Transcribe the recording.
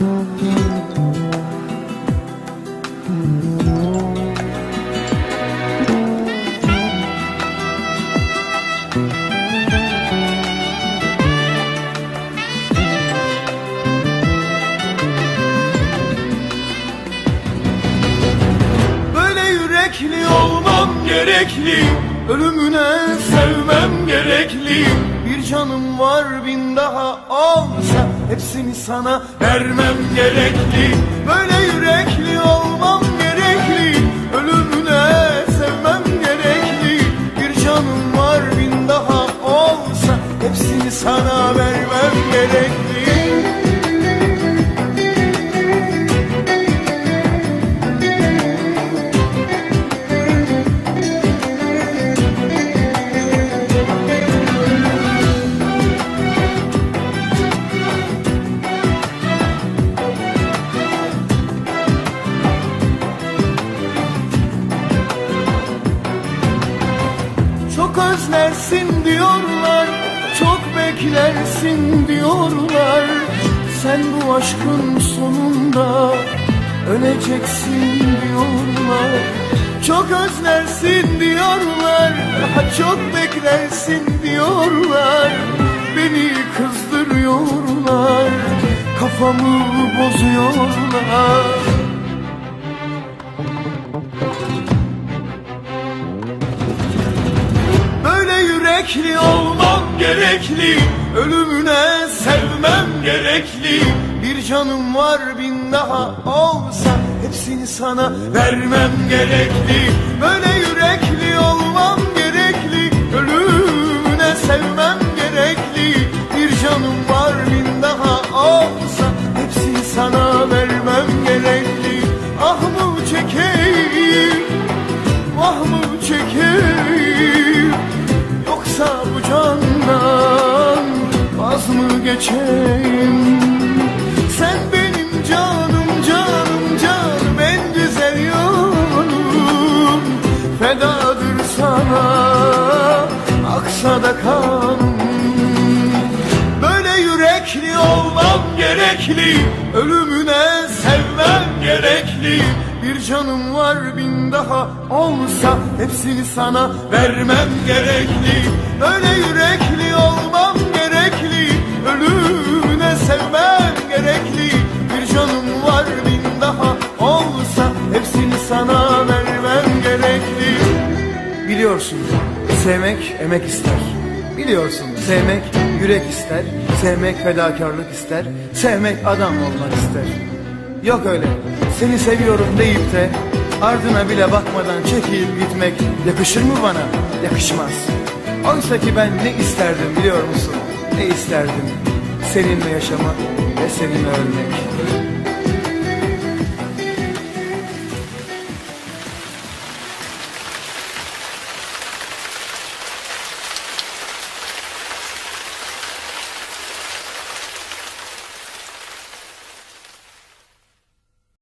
Thank you. Olmam gerekli Ölümüne sevmem gerekli. Bir canım var bin daha olsa Hepsini sana vermem gerekli. Böyle yürekli olmam gerekli Ölümüne sevmem gerekli. Bir canım var bin daha olsa Hepsini sana vermem gerekli özlersin diyorlar Çok beklersin diyorlar. Sen bu aşkın sonunda Öleceksin diyorlar. Çok özlersin diyorlar Daha çok beklersin diyorlar. Beni kızdırıyorlar Kafamı bozuyorlar yürekli olmam gerekli. Ölümüne sevmem gerekli. Bir canım var bin daha olsa Hepsini sana vermem gerekli. Böyle yürekli olmam gerekli. Ölümüne sevmem gerekli. Bir canım var bin daha olsa Hepsini sana vermem gerekli. Ah mı çekeyim Sen benim canım canım canım en güzel yolum. Fedadır Böyle yürekli olmam gerekli Ölümüne sevmem gerekli. Bir canım var bin daha olsa Hepsini sana vermem gerekli. Böyle yürekli gerekli. Bir canım var bin daha olsa Hepsini sana vermem gerekli. Biliyorsun sevmek emek ister. Biliyorsun sevmek yürek ister. Sevmek fedakarlık ister. Sevmek adam olmak ister. Yok öyle seni seviyorum deyip de Ardına bile bakmadan çekilip gitmek Yakışır mı bana? Yakışmaz. Oysa ki ben ne isterdim biliyor musun? Ne isterdim? Seninle yaşamak ve seninle ölmek